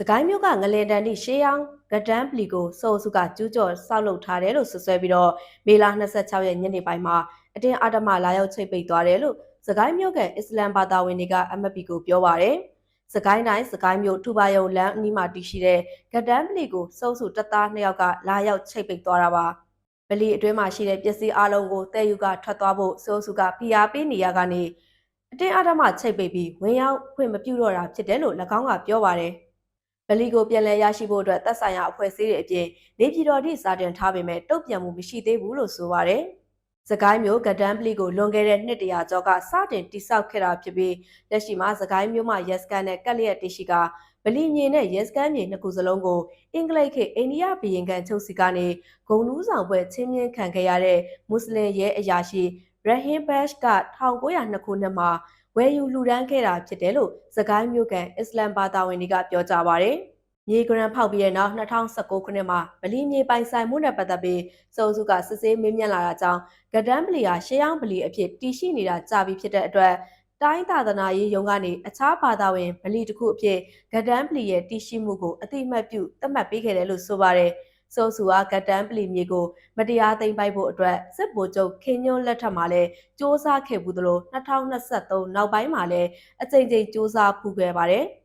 စကိုင်းမြို့ကငလင်တန်တိရှေးအောင်ဂဒန်းပလီကိုစိုးစုကကျူးကျော်ဆောက်လုပ်ထားတယ်လို့ဆွဆွဲပြီးတော့မေလ26ရက်ညနေပိုင်းမှာအတင်းအဓမ္မလာရောက်ချိတ်ပိတ်သွားတယ်လို့စကိုင်းမြို့ကအစ္စလမ်ဘာသာဝင်တွေက MPP ကိုပြောပါရယ်စကိုင်းတိုင်းစကိုင်းမြို့ထူပါယုံလမ်းအနီးမှာတည်ရှိတဲ့ဂဒန်းပလီကိုစိုးစုတပ်သားနှစ်ယောက်ကလာရောက်ချိတ်ပိတ်သွားတာပါပလီအတွင်းမှာရှိတဲ့ပစ္စည်းအလုံးကိုတဲယူကထွက်သွားဖို့စိုးစုကဖိအားပေးနေရကနေအတင်းအဓမ္မချိတ်ပိတ်ပြီးဝင်ရောက်ခွင့်မပြုတော့တာဖြစ်တယ်လို့၎င်းကပြောပါရယ် ဗလီကိုပြန်လည်ရရှိဖို့အတွက်သက်ဆိုင်ရာအဖွဲ့အစည်းတွေအပြင်နေပြည်တော်ထိစာတင်ထားပေမဲ့တုံ့ပြန်မှုမရှိသေးဘူးလို့ဆိုပါတယ်။စကိုင်းမျိုးဂဒန်းပလီကိုလွန်ခဲ့တဲ့နှစ်တရာကျော်ကစတင်တိစောက်ခဲ့တာဖြစ်ပြီးလက်ရှိမှာစကိုင်းမျိုးမှာရက်စကန်နဲ့ကက်လျက်တရှိကဗလီမြေနဲ့ရက်စကန်မြေနှစ်ခုစလုံးကိုအင်္ဂလိပ်ခေတ်အိန္ဒိယဘီရင်ကန်ချုပ်စီကနေဂုံနူးဆောင်ပွဲချင်းမြင့်ခံခဲ့ရတဲ့မွတ်စလင်ရဲအရာရှိရဟင်ဘတ်က1902ခုနှစ်မှာ ဝယ်ယူလှူဒန်းခဲ့တာဖြစ်တယ်လို့စကိုင်းမျိုးကန်အစ္စလမ်ဘာသာဝင်တွေကပြောကြပါဗျ။မြေဂရန်ဖောက်ပြီးတဲ့နောက်2019ခုနှစ်မှာဗလီမြေပိုင်ဆိုင်မှုနဲ့ပတ်သက်ပြီးစုံစုကစစ်ဆေးမေးမြန်းလာတာကြောင့်ဂဒန်းဗလီဟာရှေးအောင်ဗလီအဖြစ်တည်ရှိနေတာကြာပြီဖြစ်တဲ့အတွက်တိုင်းသာသနာရေးယုံကနေအခြားဘာသာဝင်ဗလီတစ်ခုအဖြစ်ဂဒန်းဗလီရဲ့တည်ရှိမှုကိုအတိအမှတ်ပြုသတ်မှတ်ပေးခဲ့တယ်လို့ဆိုပါတယ်။ ဆိုဆူအားဂတန်ပလီမြေကိုမတရားသိမ်းပိုက်ဖို့အတွက်စစ်ဗိုလ်ချုပ်ခင်ညွန်းလက်ထက်မှာလည်းစ조사ခဲ့ဘူးသလို2023နောက်ပိုင်းမှာလည်းအကြိမ်ကြိမ်စ조사ဖူးခဲ့ပါတယ်။